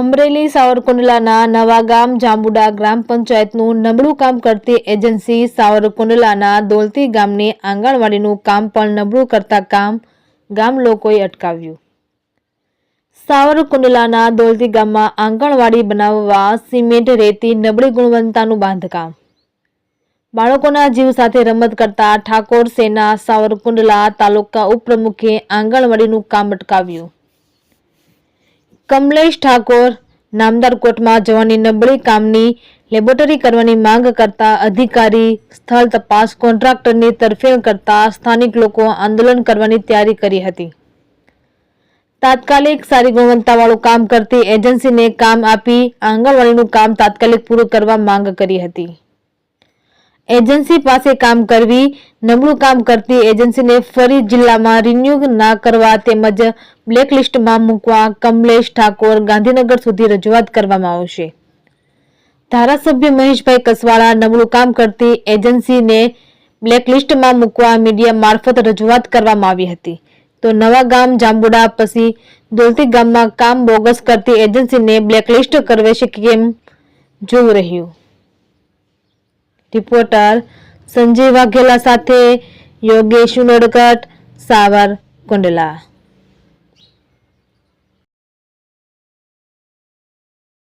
અમરેલી સાવરકુંડલાના નવાગામ જાંબુડા ગ્રામ પંચાયતનું નબળું કામ કરતી એજન્સી સાવરકુંડલાના દોલતી ગામની આંગણવાડીનું કામ પણ નબળું કરતા કામ ગામ લોકોએ અટકાવ્યું. સાવરકુંડલાના દોલતી ગામમાં આંગણવાડી બનાવવા સિમેન્ટ રેતી નબળી ગુણવત્તાનું બાંધકામ. બાળકોના જીવ સાથે રમત કરતા ઠાકોર સેના સાવરકુંડલા તાલુકા ઉપપ્રમુખે આંગણવાડીનું કામ અટકાવ્યું. કમલેશ ઠાકોર નામદાર કોર્ટમાં જવાની નબળી કામની લેબોરેટરી કરવાની માંગ કરતા અધિકારી સ્થળ તપાસ કોન્ટ્રાક્ટરની તરફેણ કરતા સ્થાનિક લોકો આંદોલન કરવાની તૈયારી કરી હતી. તાત્કાલિક સારી ગુણવત્તાવાળું કામ કરતી એજન્સીને કામ આપી આંગણવાડીનું કામ તાત્કાલિક પૂરું કરવા માંગ કરી હતી. એજન્સી પાસે કામ કરવી, નબળું કામ કરતી એજન્સીને ફરી જિલ્લામાં રિન્યુ ના કરવા તેમજ બ્લેકલિસ્ટમાં મૂકવા કમલેશ ઠાકોર ગાંધીનગર સુધી રજૂઆત કરવામાં આવશે. ધારાસભ્ય મહેશભાઈ કસવાળા નબળું કામ કરતી એજન્સીને બ્લેકલિસ્ટમાં મૂકવા મીડિયા મારફત રજૂઆત કરવામાં આવી હતી. તો નવા ગામ જાંબુડા પછી દોલતી ગામમાં કામ બોગસ કરતી એજન્સીને બ્લેકલિસ્ટ કરવે છે કેમ? જોવું રહ્યું. રિપોર્ટર સંજય વાઘેલા સાથે યોગેશ ઉનડકટ સાવર કુંડલા